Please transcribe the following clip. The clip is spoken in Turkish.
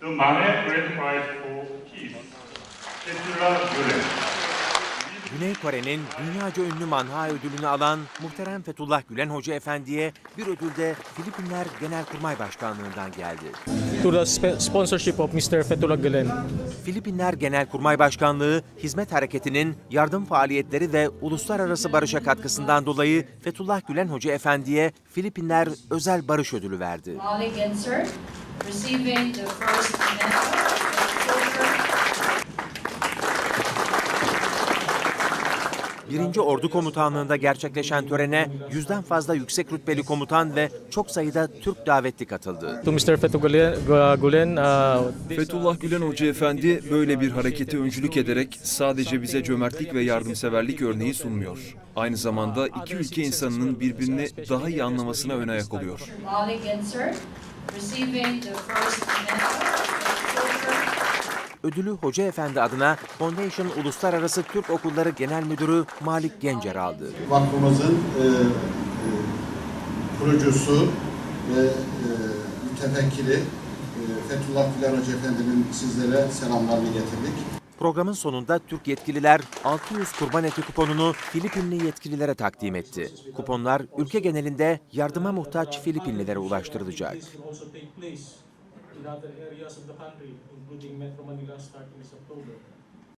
The Mane Grand Prize for Peace, Fethullah Gülen. Güney Kore'nin dünyaca ünlü Manha ödülünü alan muhterem Fethullah Gülen Hoca Efendi'ye bir ödül de Filipinler Genelkurmay Başkanlığı'ndan geldi. to the sp- sponsorship of Mr. Fethullah Gulen. Filipinler Genelkurmay Başkanlığı, hizmet hareketinin yardım faaliyetleri ve uluslararası barışa katkısından dolayı Fethullah Gülen Hoca Efendi'ye Filipinler Özel Barış Ödülü verdi. Receiving the first medal 1. Ordu Komutanlığı'nda gerçekleşen törene yüzden fazla yüksek rütbeli komutan ve çok sayıda Türk davetli katıldı. Fethullah Gülen Hoca Efendi böyle bir harekete öncülük ederek sadece bize cömertlik ve yardımseverlik örneği sunmuyor. Aynı zamanda iki ülke insanının birbirini daha iyi anlamasına ön ayak oluyor. Ödülü Hoca Efendi adına Foundation Uluslararası Türk Okulları Genel Müdürü Malik Gencer aldı. Vakfımızın e, e, kurucusu ve e, mütefekkiri e, Fethullah Gülen Hoca Efendi'nin sizlere selamlarını getirdik. Programın sonunda Türk yetkililer 600 kurban eti kuponunu Filipinli yetkililere takdim etti. Kuponlar ülke genelinde yardıma muhtaç Filipinlilere ulaştırılacak. In other areas of the country, including Metro Manila starting this October.